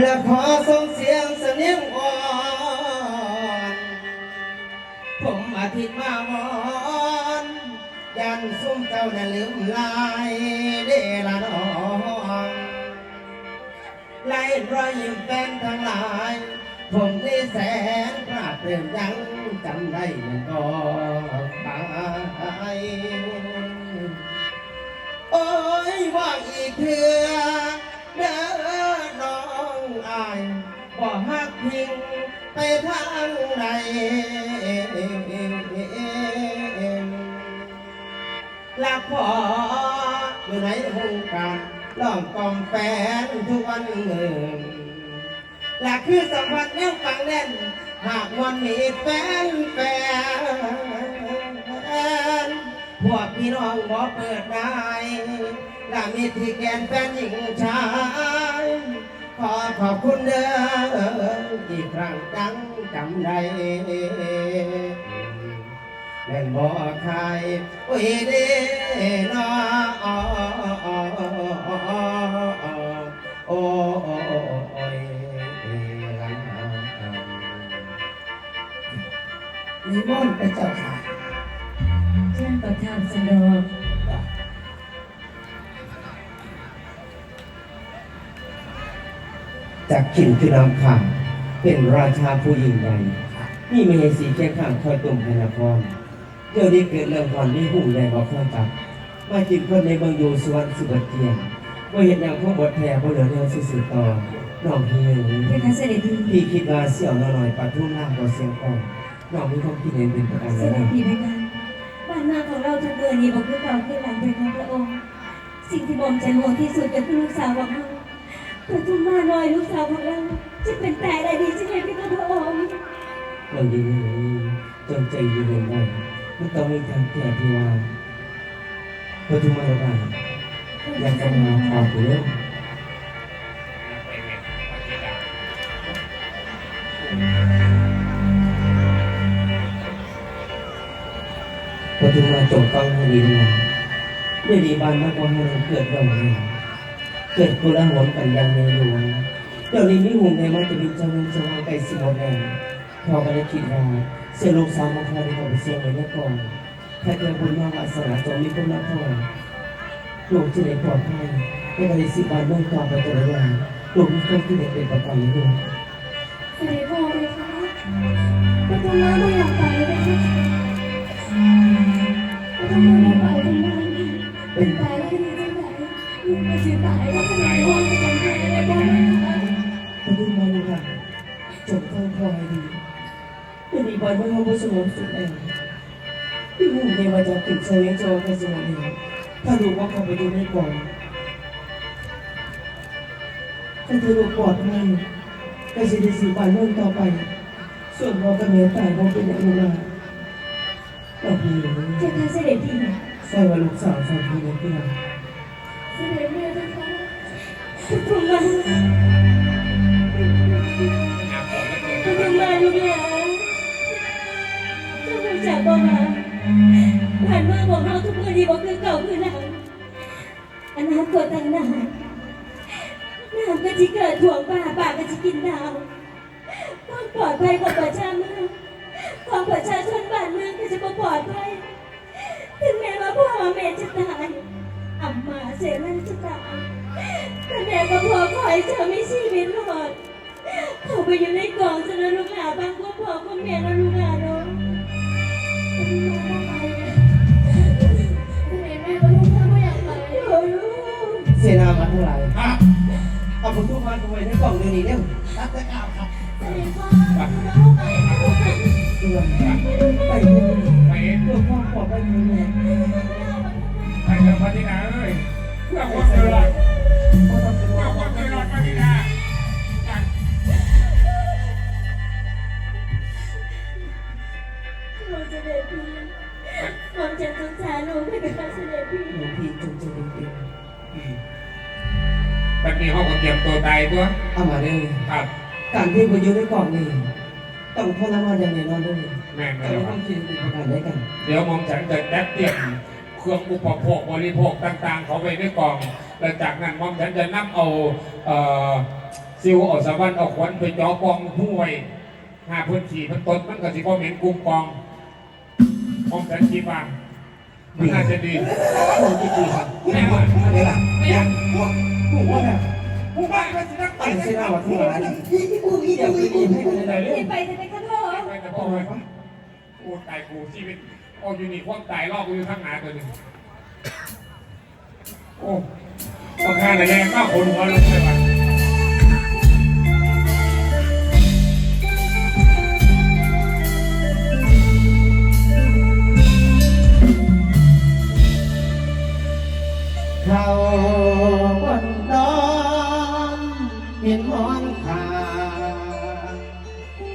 และขอส่งเสียงเสนียงอ่อนผมอาทิตย์มาวอนยันซุ่มเจ้าน่ะลืมลายเดละนองไล่รอยยิ้มแฟนทั้งหลาย ผมได้แสนพลาดเรื่องยังจำได้มือนก็ตายโอ้ยว่าอีกเถื่อางใดลักพออยู่ในวงการล้อมกอมแฟนทุกวันหนึ่งหลักคือสัมผัสแนวฟังแน่น หากวันมีแฟนแฟนพวกพี่น้องบอกเปิดได้และมีที่แกนแฟนหญิงชาย ขอขอบคุณเด้ออีกครั้งจังจำได้แม่นบ่ใครโอ้ยเด้อ จากขินคือนำข่าวเป็นราชาผู้ยิ่งใหญ่นี่ไม่ให้สีแค่ข้างคอยตุ่มพนครเดี๋ยวนี้เกิดเรื่องก่อนนี่หุ่งใหญ่กว่าข้อจับมาจิตคนในเมืองอยู่สวรรค์สุบเตียงว่าเห็นอย่างพวกบทแทนบ่เหลือเรื่องสื่อต่อน้องเฮียเพคะเสด็จพี่พี่คิดว่าเสี่ยวน้อยๆปะทุ่มล่างกว่าเสียงอ่อนน้องมีความคิดเห็นเป็นประการเสใดด็จพี่เพคะบ้านเมืองของเราทุกเมื่อนี้บอกคือเก่าคือหลังเป็นของพระองค์ สิ่งที่บ่มใจห่วงที่สุดก็คือลูกสาวของเรา พระทุ่มมาน้อยลูกสาวของเราจะเป็นแต่ใดดีใช่ไหมพี่พระองค์เราดีนี้จนใจเย็นๆได้มันต้องมีทางแก้ที่ว่าปทุมมาระบายอยากจะมาขอเรื่องปทุมมาจงฟังให้ดีนะเมื่อดีบานมากกว่าให้เราเกิดเราเนี่ย เกิดกุลาหวนกันอยังในหลวงเดี๋ยวนี้ไมีหุ่นในมันจะมีเจ้าหน้าที่ไก่สิบหมดแล้วพอก็ได้คิดว่าเสียลูกสาวมาพอได้ขอไปเสียงไว้แล้วก่อนถ้าเกิดบุญมากวาสาจงมีคนรับพรลูกจะได้ปลอดภัยไม่ได้สิบบาทเมื่อต่อไปตัวละอย่าลูกมีคนที่ได้เป็นประกันด้วยเสด็จพ่อเพคะพระทุ่มมาไม่อยากไป เป็นอีกวันเมื่อเขาบุษมสุดแองพี่หุ่นในวันจะติดเสวียงโจกันสมุนเองถ้าดูว่าเขาไปดูไม่ก่อนถ้าเธอลูกปลอดภัยก็จะได้สิบบาทเมื่อต่อไป ส่วนเราก็เมียตายเพราะเป็นอย่างนั้นเราพี่เจ้าค่ะเสด็จพี่ใส่ว่าลูกสาวสองพี่น้องพี่น้องเสด็จแม่เจ้าค่ะพระทุ่มมาพ บอกคือเก่าคือหลังอนาคตต่างหน้าน้ำก็จะเกิดถ่วงป่าป่าก็จะกินน้ำความปลอดภัยของประชาเมืองของประชาชนบ้านเมืองก็จะบ่ปลอดภัยถึงแม้ว่าพ่อแม่จะตายอัมมาเสนันจะตายแต่แม่ก็พอคอยเธอไม่ชีวิตรอดเขาไปอยู่ในกองจะนะลูกหลานบางก็พ่อก็แม่นะลูกหลาเนาะ นามาเท่าไหร่ครับเอาผมทุกวันไปไว้ในกล่องเดี๋ยวนี้เร็วรับได้ข่าวครับเสด็จพ่อลูกไปนะลูกไปเพื่อไปเพื่อไปเองเพื่อความปลอดภัยของแม่ไปเถอะพัฒนาเอ้ย ตอนนี้เขาก็เตรียมตัวตายตัวๆเอามาเลยครับการที่มาอยู่ในกล่องนี่ต้องทรมานอย่างแน่นอนเลยแม่นแต่แล้วเราคต้รัอบงคิดถึงประการได้กัน เดี๋ยวมอมฉันจะจัดเตรียมเครื่องอุปโภคบริโภคต่างๆ เขาไว้ในกล่องแล้วจากนั้นมอมฉันจะนำเอาเอ่อซิวเอาสะวันเอาขวัญไปจ่อปองห้วยหาพื้นที่มันตดมันก็สิบ่เหม็นกุ้งปองปองสันจีบางมันน่าจะดีโอ้ที่ดีครับแม่ว่าอะไรล่ะไม่อยาก ผู้ว่าผู้บ้านก็สินักไปไม่เลใช่ยหน้ว่าทั่วร้านเดี๋ยวพี่ดีให้คนใดรีเรื่องไปจะไปข้าพ่อไปแต่พ่อเลยโอ้ตายกูชีวิตโอ้ยูนิความตายรอบกูอยู่ข้างหน้าตัวนึงโอ้บางครั้งอะไรยังก็คนหัวลงไปว่ะ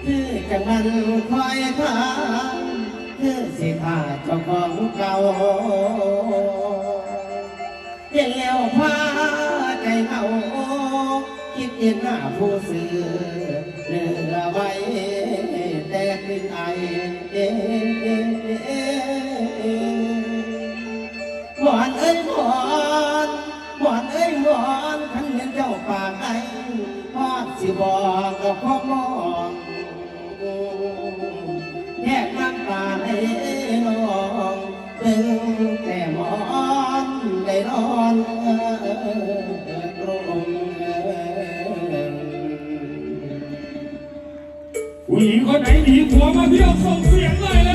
คือจังมันคอยทางคือสิขาเจ้าของเก่าเห็นแล้วพาใจเหงาคิดเห็นหน้าผู้สื่อเหลือไว้แต่กลิ่นไอเอ๊หมอนเอ้ยหมอนหมอนเอ้ยหมอนขันเห็นเจ้าปากไอพอดสิบอกกับพ่อมอ คนไหนหนีผัวมาเที่ยวส่งเสียงเลย